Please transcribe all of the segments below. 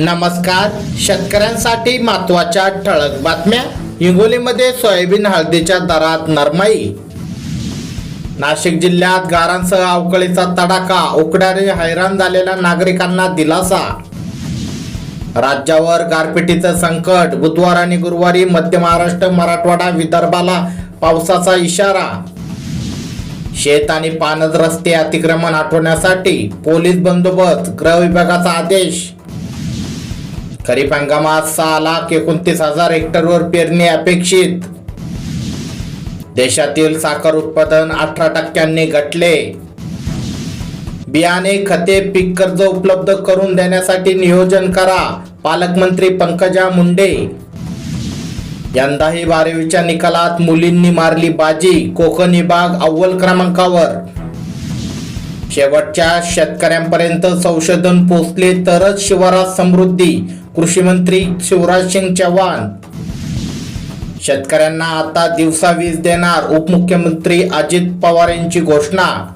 नमस्कार. शेतकऱ्यांसाठी महत्त्वाच्या ठळक बातम्या. हिंगोलीमध्ये सोयाबीन हळदीच्या दरात नरमाई. नाशिक जिल्ह्यात गारांसह अवकाळीचा तडाखा. उकड्याने हैराण झालेल्या नागरिकांना दिलासा. राज्यावर गारपिटीचं संकट. बुधवार आणि गुरुवारी मध्य महाराष्ट्र मराठवाडा विदर्भाला पावसाचा इशारा. शेत आणि पानद रस्ते अतिक्रमण आठवण्यासाठी पोलीस बंदोबस्त गृह विभागाचा आदेश. खरीप हंगामात सहा लाख एकोणतीस हजार हेक्टरवर पेरणी अपेक्षित. देशातील साखर उत्पादन अठरा टक्क्यांनी घटले. बियाणे खते पीक कर्ज उपलब्ध करून देण्यासाठी नियोजन करा पालकमंत्री पंकजा मुंडे. यंदाही बारावीच्या निकालात मुलींनी मारली बाजी कोकण विभाग अव्वल क्रमांकावर. शेवटच्या शेतकऱ्यांपर्यंत संशोधन पोचले तरच शिवारात समृद्धी कृषी मंत्री शिवराज सिंग चव्हाण शेतकऱ्यांना आता दिवसा वीज देणार उपमुख्यमंत्री अजित पवार यांची घोषणा.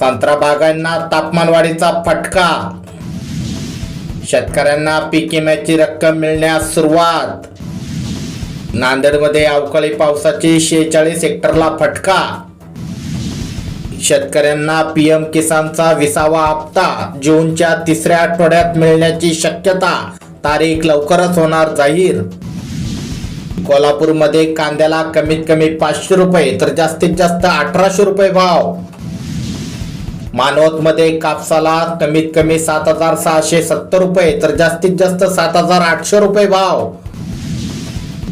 संत्रा बागांना तापमानवाढीचा फटका. शेतकऱ्यांना पीक विम्याची रक्कम मिळण्यास सुरुवात. नांदेडमध्ये अवकाळी पावसाची शेहेचाळीस हेक्टरला फटका. शेतकऱ्यांना पीएम किसानचा विसावा हप्ता जूनच्या तिसऱ्या आठवड्यात मिळण्याची शक्यता. तारीख लवकरच होणार जाहीर. कोल्हापूरमध्ये कांद्याला कमीत कमी पाचशे रुपये तर जास्तीत जास्त अठराशे रुपये भाव. मानवतमध्ये कापसाला कमीत कमी सात हजार सहाशे सत्तर रुपये तर जास्तीत जास्त सात हजार आठशे रुपये भाव.